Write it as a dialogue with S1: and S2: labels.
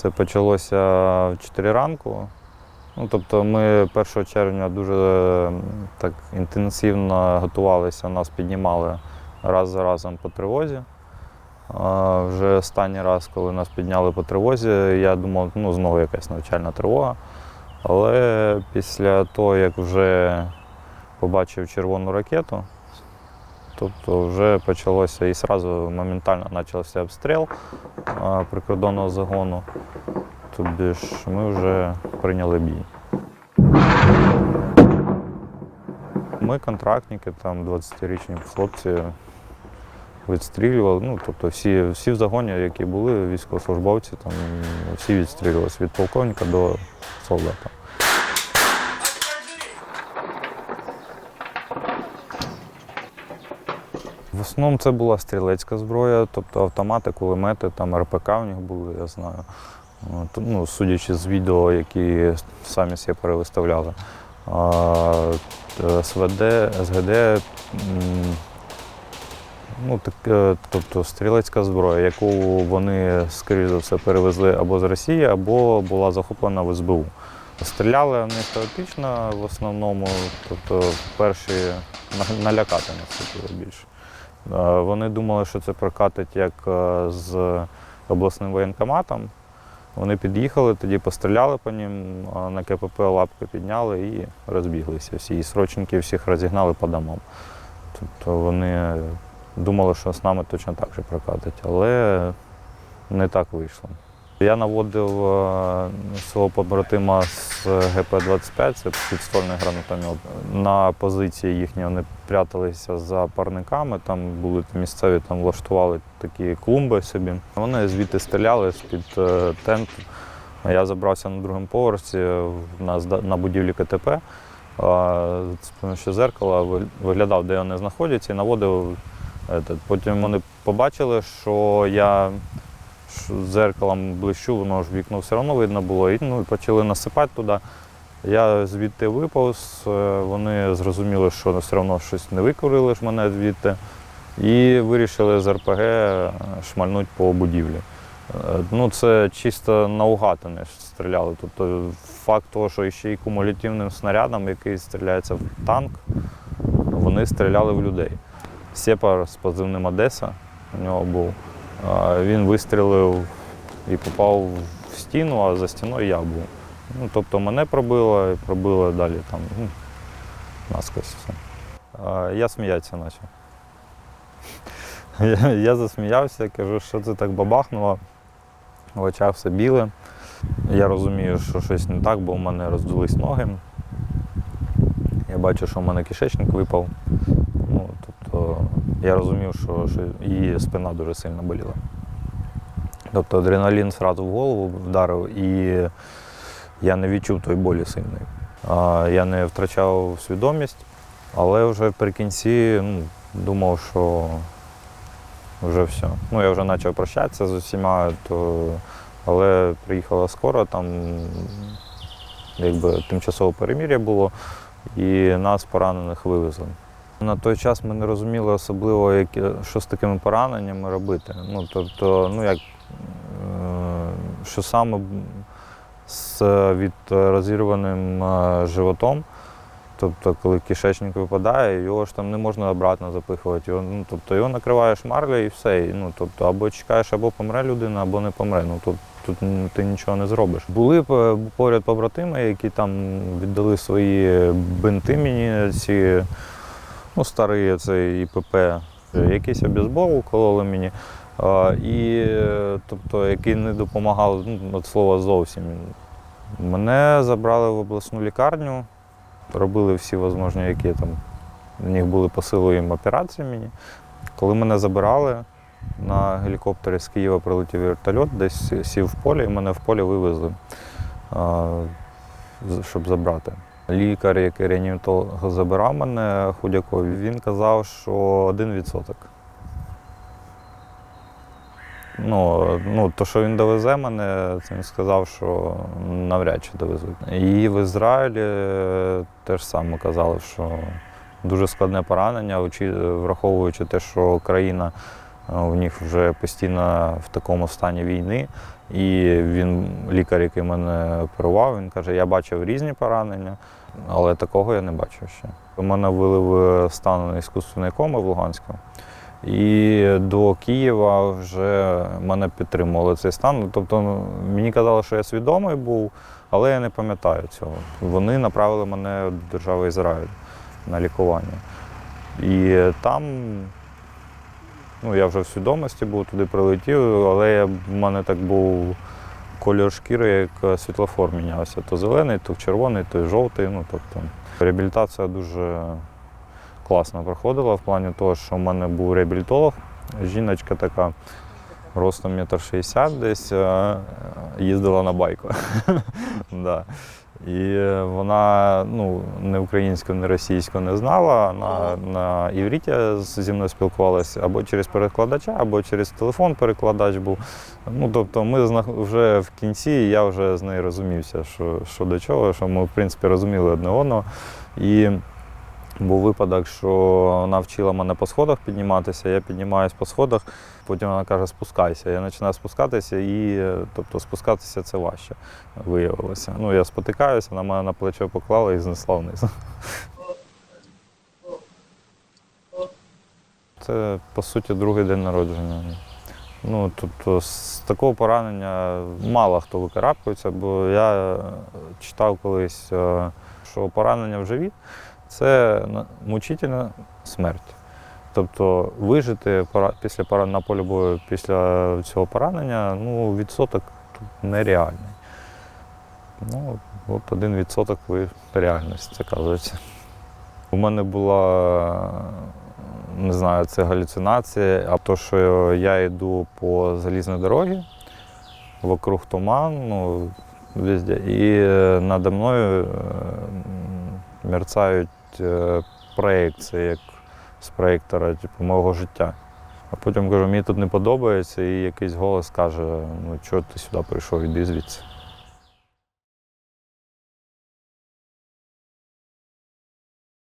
S1: Все почалося в 4 ранку. Ну, тобто ми 1 червня дуже так інтенсивно готувалися, нас піднімали раз за разом по тривозі. Вже останній раз, коли нас підняли по тривозі, я думав, ну знову якась навчальна тривога. Але після того, як вже побачив червону ракету, тобто вже почалося і одразу моментально почався обстріл прикордонного загону. Тобі ж ми вже прийняли бій. Ми контрактники, там 20-річні хлопці відстрілювали. Ну, тобто всі, всі в загоні, які були, військовослужбовці, там всі відстрілювалися від полковника до солдата. В основному це була стрілецька зброя, тобто автомати, кулемети, там РПК у них були, я знаю. Ну, судячи з відео, які самі себе перевиставляли. СВД, СГД, ну, так, е, тобто стрілецька зброя, яку вони, скоріш за все, перевезли або з Росії, або була захоплена в СБУ. Стріляли вони хаотично в основному, тобто перші на- налякати нас більше. Е, Вони думали, що це прокатить як е, з обласним воєнкоматом. Вони під'їхали, тоді постріляли по ним, на КПП лапки підняли і розбіглися. Всі і срочники всіх розігнали по домам. Тобто вони думали, що з нами точно так же прокатить, але не так вийшло. Я наводив е, свого побратима з ГП-25, це підствольний гранатомет. На позиції їхні вони пряталися за парниками, там були місцеві, там влаштували такі клумби собі. Вони звідти стріляли з-під е, тенту. Я забрався на другому поверсі на, на будівлі КТП. а, З помощью зеркала виглядав, де вони знаходяться, і наводив. Потім вони побачили, що я що зеркалом блищу, воно ж вікно все одно видно було, і ну, почали насипати туди. Я звідти виповз, е, вони зрозуміли, що все одно щось не викурили ж мене звідти, і вирішили з РПГ шмальнути по будівлі. Е, Ну, це чисто наугад вони стріляли. Тобто факт того, що ще й кумулятивним снарядом, який стріляється в танк, вони стріляли в людей. Сепар з позивним Одеса у нього був. Він вистрілив і попав в стіну, а за стіною я був. Ну, тобто мене пробило і пробило далі там ну, наскось все. Я сміятися почав. Я, я засміявся, кажу, що це так бабахнуло. В очах все біле. Я розумію, що щось не так, бо в мене роздулись ноги. Я бачу, що в мене кишечник випав. Ну, тобто я розумів, що, що її спина дуже сильно боліла. Тобто адреналін одразу в голову вдарив, і я не відчув той болі сильної. Я не втрачав свідомість, але вже при кінці ну, думав, що вже все. Ну, я вже почав прощатися з усіма, то... але приїхала скоро, там якби тимчасове перемір'я було, і нас поранених вивезли. На той час ми не розуміли особливо, які, що з такими пораненнями робити. Ну, тобто, ну як, е, що саме з від розірваним е, животом, тобто, коли кишечник випадає, його ж там не можна обратно запихувати. Його, ну, тобто, його накриваєш марлею і все. І, Ну, тобто, або чекаєш, або помре людина, або не помре. Ну, тут, тут ти нічого не зробиш. Були е, поряд побратими, які там віддали свої бинти мені, ці ну, старий цей ІПП, якийсь обізбол кололи мені. А, і тобто, які не допомагали ну, від слова зовсім. Мене забрали в обласну лікарню, робили всі можливі, які там в них були по силу їм операції мені. Коли мене забирали, на гелікоптері з Києва прилетів вертольот, десь сів в полі, і мене в полі вивезли, щоб забрати. Лікар, який реаніматолог забирав мене худяков, він казав, що один відсоток. Ну, ну, то, що він довезе мене, це він сказав, що навряд чи довезуть. І в Ізраїлі е, теж саме казали, що дуже складне поранення, враховуючи те, що країна У них вже постійно в такому стані війни. І він, лікар, який мене оперував, він каже, я бачив різні поранення, але такого я не бачив ще. Мене ввели в стан іскусственної коми в Луганську. І до Києва вже мене підтримували цей стан. Тобто ну, мені казали, що я свідомий був, але я не пам'ятаю цього. Вони направили мене до держави Ізраїль на лікування. І там ну, я вже в свідомості був, туди прилетів, але я, в мене так був кольор шкіри, як світлофор мінявся. То зелений, то червоний, то жовтий. Ну, тобто, реабілітація дуже класно проходила в плані того, що в мене був реабілітолог, жіночка така, ростом метр шістдесят десь, е, їздила на байку. І вона ну, не українську, не російську не знала. На, на івріті зі мною спілкувалася або через перекладача, або через телефон перекладач був. Ну, тобто ми вже в кінці, я вже з нею розумівся, що, що до чого, що ми, в принципі, розуміли одне одного. І був випадок, що вона вчила мене по сходах підніматися, я піднімаюсь по сходах, потім вона каже, спускайся. Я починаю спускатися, і тобто спускатися це важче виявилося. Ну, я спотикаюся, вона мене на плече поклала і знесла вниз. Це, по суті, другий день народження. Ну, тобто, з такого поранення мало хто викарабкується, бо я читав колись, е, що поранення в живіт це мучительна смерть. Тобто вижити після пора- на полі бою після цього поранення ну, відсоток нереальний. Ну, от один відсоток ви реальність, це кажеться. У мене була, не знаю, це галюцинація, а то, що я йду по залізній дорогі, вокруг туман, ну, везде, і е, надо мною е, мерцають е, це як з проєктора, типу, мого життя. А потім кажу, мені тут не подобається, і якийсь голос каже, ну чого ти сюди прийшов, іди звідси.